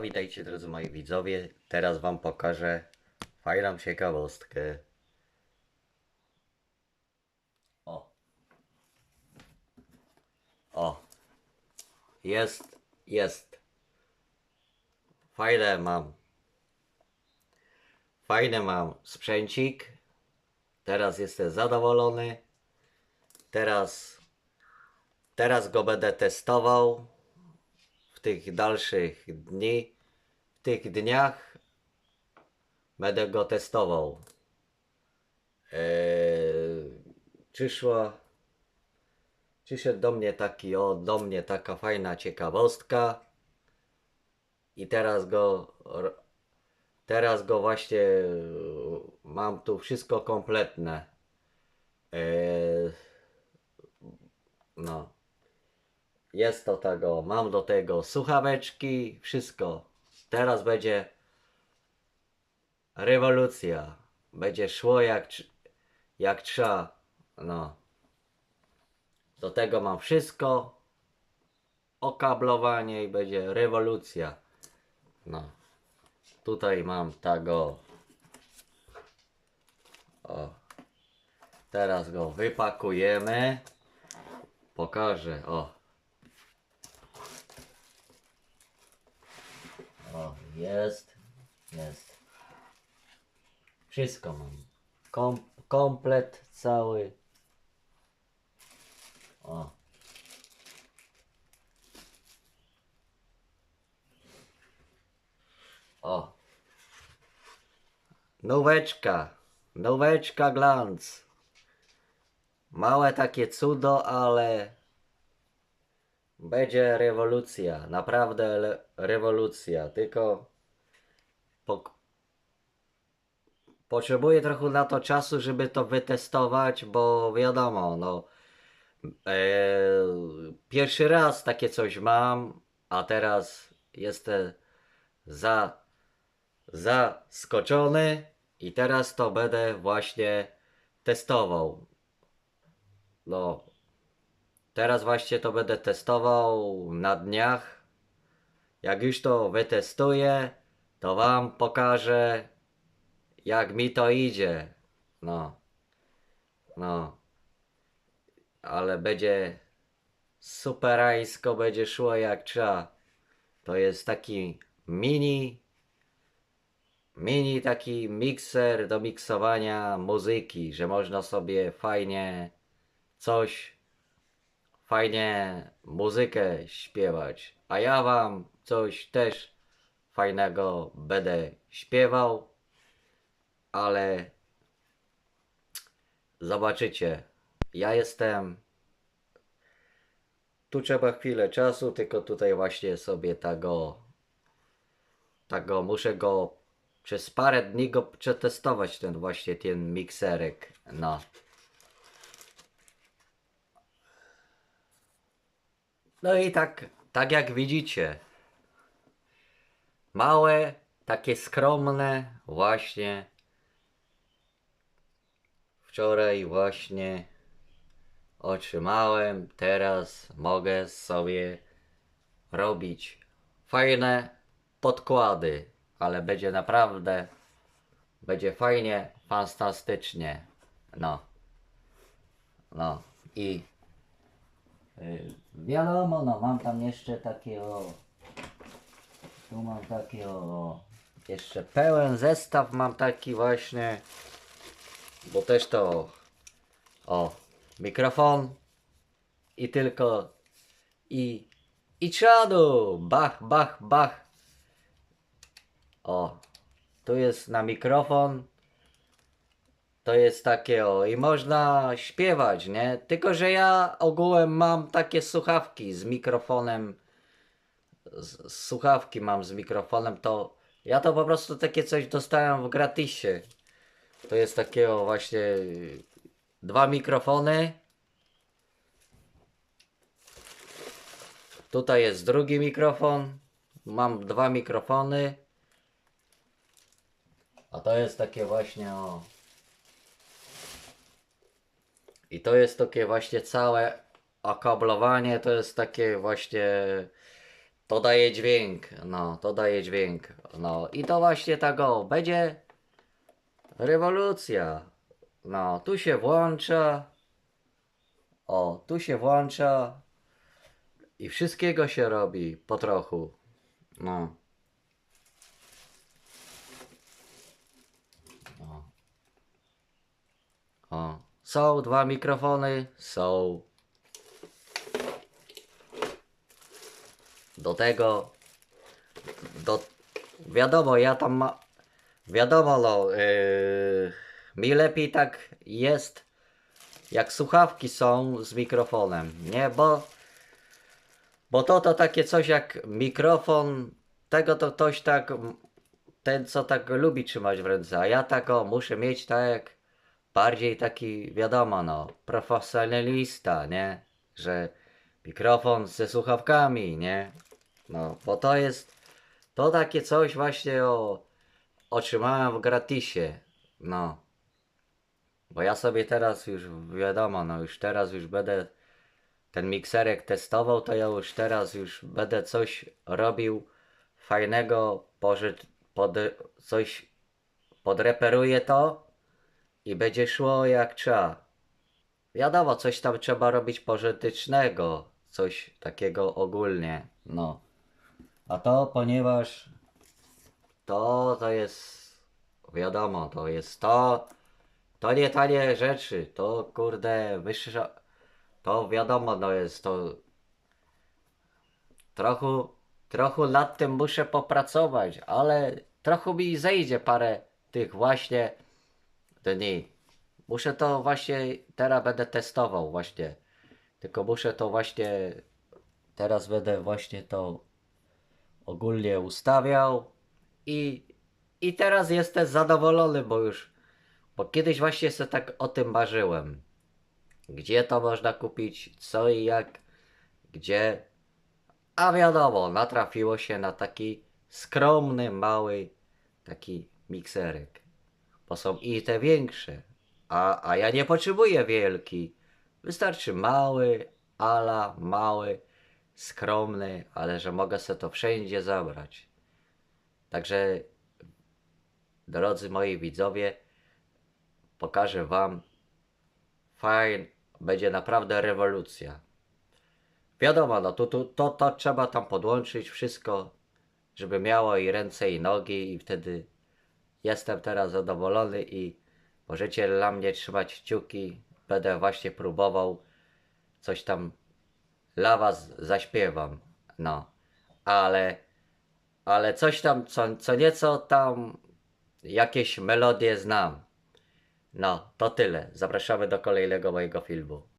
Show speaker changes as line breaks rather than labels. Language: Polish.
Witajcie drodzy moi widzowie. Teraz wam pokażę fajną ciekawostkę. O. O. Jest, jest. Fajne mam. Fajny mam sprzęcik. Teraz jestem zadowolony. Teraz teraz go będę testował w tych dalszych dni, w tych dniach będę go testował. Eee, przyszła, przyszedł do mnie taki, o, do mnie taka fajna ciekawostka i teraz go, teraz go właśnie e, mam tu wszystko kompletne. Eee, no. Jest to tego, mam do tego słuchaweczki, wszystko. Teraz będzie rewolucja. Będzie szło jak, jak trzeba. No. Do tego mam wszystko. Okablowanie i będzie rewolucja. No. Tutaj mam tego. O. Teraz go wypakujemy. Pokażę. O. O, jest, jest. Wszystko mam. Kom, komplet cały. O. O. Nóweczka. Nóweczka glans. Małe takie cudo, ale będzie rewolucja, naprawdę rewolucja, tylko pok- potrzebuję trochę na to czasu, żeby to wytestować, bo wiadomo, no e, pierwszy raz takie coś mam, a teraz jestem za zaskoczony i teraz to będę właśnie testował. No, Teraz właśnie to będę testował na dniach. Jak już to wytestuję, to wam pokażę, jak mi to idzie. No. No. Ale będzie superańsko, będzie szło jak trzeba. To jest taki mini, mini taki mikser do miksowania muzyki, że można sobie fajnie coś fajnie muzykę śpiewać, a ja wam coś też fajnego będę śpiewał, ale zobaczycie, ja jestem tu trzeba chwilę czasu, tylko tutaj właśnie sobie tego tego muszę go przez parę dni go przetestować ten właśnie ten mikserek, no. No i tak, tak jak widzicie, małe, takie skromne, właśnie wczoraj właśnie otrzymałem, teraz mogę sobie robić fajne podkłady, ale będzie naprawdę, będzie fajnie, fantastycznie, no, no. I Wiadomo, no mam tam jeszcze takie o. Tu mam takie o. Jeszcze pełen zestaw mam taki właśnie. Bo też to. O. Mikrofon. I tylko. I. I trzadu. Bach, bach, bach. O. Tu jest na mikrofon. To jest takie o i można śpiewać, nie? Tylko, że ja ogółem mam takie słuchawki z mikrofonem. Z, z słuchawki mam z mikrofonem, to ja to po prostu takie coś dostałem w gratisie. To jest takiego właśnie y, dwa mikrofony. Tutaj jest drugi mikrofon. Mam dwa mikrofony. A to jest takie właśnie o. I to jest takie właśnie całe okablowanie, to jest takie właśnie to daje dźwięk, no, to daje dźwięk, no i to właśnie tak o, będzie rewolucja, no, tu się włącza, o, tu się włącza i wszystkiego się robi po trochu, no. O. O. Są dwa mikrofony, są. Do tego, do, wiadomo, ja tam ma, wiadomo, no, yy, mi lepiej tak jest, jak słuchawki są z mikrofonem, nie, bo, bo to to takie coś jak mikrofon, tego to ktoś tak, ten co tak lubi trzymać w ręce, a ja tak o, muszę mieć tak bardziej taki, wiadomo, no, profesjonalista, nie, że mikrofon ze słuchawkami, nie? No, bo to jest to takie coś właśnie o otrzymałem w gratisie. No. Bo ja sobie teraz już wiadomo, no już teraz już będę ten mikserek testował, to ja już teraz już będę coś robił fajnego, pożyt, pod, coś podreperuję to i będzie szło jak trzeba. Wiadomo, coś tam trzeba robić pożytecznego, coś takiego ogólnie, no. A to ponieważ to to jest wiadomo, to jest to to nie tanie rzeczy, to kurde wyższa to wiadomo, no jest to trochę trochę nad tym muszę popracować, ale trochę mi zejdzie parę tych właśnie dni. Muszę to właśnie, teraz będę testował właśnie. Tylko muszę to właśnie, teraz będę właśnie to ogólnie ustawiał i, i teraz jestem zadowolony, bo już, bo kiedyś właśnie sobie tak o tym marzyłem. Gdzie to można kupić, co i jak, gdzie. A wiadomo, natrafiło się na taki skromny, mały, taki mikserek. Bo są i te większe. A, a ja nie potrzebuję wielki. Wystarczy mały, ala, mały, skromny, ale że mogę sobie to wszędzie zabrać. Także, drodzy moi widzowie, pokażę Wam. Fajn, będzie naprawdę rewolucja. Wiadomo, no to, to, to, to trzeba tam podłączyć wszystko, żeby miało i ręce i nogi i wtedy jestem teraz zadowolony i możecie dla mnie trzymać kciuki. Będę właśnie próbował coś tam dla was zaśpiewam. No, ale ale coś tam, co, co nieco tam jakieś melodie znam. No, to tyle. Zapraszamy do kolejnego mojego filmu.